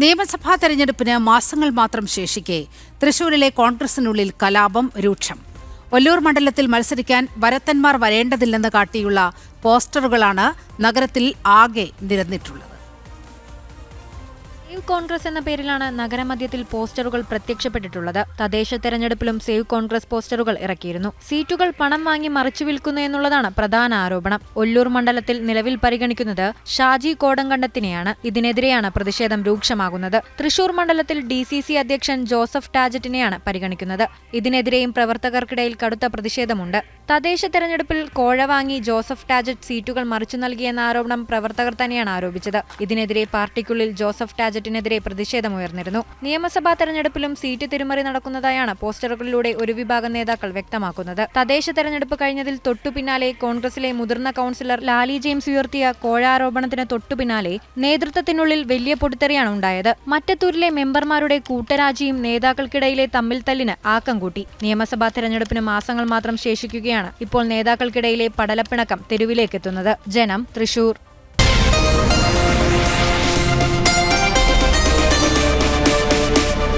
നിയമസഭാ തെരഞ്ഞെടുപ്പിന് മാസങ്ങൾ മാത്രം ശേഷിക്കെ തൃശൂരിലെ കോൺഗ്രസിനുള്ളിൽ കലാപം രൂക്ഷം. ഒല്ലൂർ മണ്ഡലത്തിൽ മത്സരിക്കാൻ വരത്തന്മാർ വരേണ്ടതില്ലെന്ന് കാട്ടിയുള്ള പോസ്റ്ററുകളാണ് നഗരത്തിൽ ആകെ നിരന്നിട്ടുള്ളത്. സേവ് കോൺഗ്രസ് എന്ന പേരിലാണ് നഗരമധ്യത്തിൽ പോസ്റ്ററുകൾ പ്രത്യക്ഷപ്പെട്ടിട്ടുള്ളത്. തദ്ദേശ തെരഞ്ഞെടുപ്പിലും സേവ് കോൺഗ്രസ് പോസ്റ്ററുകൾ ഇറക്കിയിരുന്നു. സീറ്റുകൾ പണം വാങ്ങി മറിച്ചു വിൽക്കുന്നു എന്നുള്ളതാണ് പ്രധാന ആരോപണം. ഒല്ലൂർ മണ്ഡലത്തിൽ നിലവിൽ പരിഗണിക്കുന്നത് ഷാജി കോടങ്കണ്ടത്തിനെയാണ്. ഇതിനെതിരെയാണ് പ്രതിഷേധം രൂക്ഷമാകുന്നത്. തൃശൂർ മണ്ഡലത്തിൽ ഡി സി സി അധ്യക്ഷൻ ജോസഫ് ടാജറ്റിനെയാണ് പരിഗണിക്കുന്നത്. ഇതിനെതിരെയും പ്രവർത്തകർക്കിടയിൽ കടുത്ത പ്രതിഷേധമുണ്ട്. തദ്ദേശ തെരഞ്ഞെടുപ്പിൽ കോഴ വാങ്ങി ജോസഫ് ടാജറ്റ് സീറ്റുകൾ മറിച്ചു നൽകിയെന്ന ആരോപണം പ്രവർത്തകർ തന്നെയാണ് ആരോപിച്ചത്. ഇതിനെതിരെ പാർട്ടിക്കുള്ളിൽ ജോസഫ് ടാജറ്റിനെതിരെ പ്രതിഷേധമുയർന്നിരുന്നു നിയമസഭാ തെരഞ്ഞെടുപ്പിലും സീറ്റ് തിരുമറി നടക്കുന്നതായാണ് പോസ്റ്ററുകളിലൂടെ ഒരു വിഭാഗം നേതാക്കൾ വ്യക്തമാക്കുന്നത്. തദ്ദേശ തെരഞ്ഞെടുപ്പ് കഴിഞ്ഞതിൽ തൊട്ടുപിന്നാലെ കോൺഗ്രസിലെ മുതിർന്ന കൌൺസിലർ ലാലി ജെയിംസ് ഉയർത്തിയ കോഴാരോപണത്തിന് തൊട്ടുപിന്നാലെ തൊട്ടു പിന്നാലെ നേതൃത്വത്തിനുള്ളിൽ വലിയ പൊടിത്തെറിയാണ് ഉണ്ടായത്. മറ്റത്തൂരിലെ മെമ്പർമാരുടെ കൂട്ടരാജിയും നേതാക്കൾക്കിടയിലെ തമ്മിൽ തല്ലിന് ആക്കം കൂട്ടി. നിയമസഭാ തെരഞ്ഞെടുപ്പിന് മാസങ്ങൾ മാത്രം ശേഷിക്കുകയാണ് ഇപ്പോൾ നേതാക്കൾക്കിടയിലെ പടലപ്പിണക്കം തെരുവിലേക്കെത്തുന്നത്. ജനം തൃശൂർ.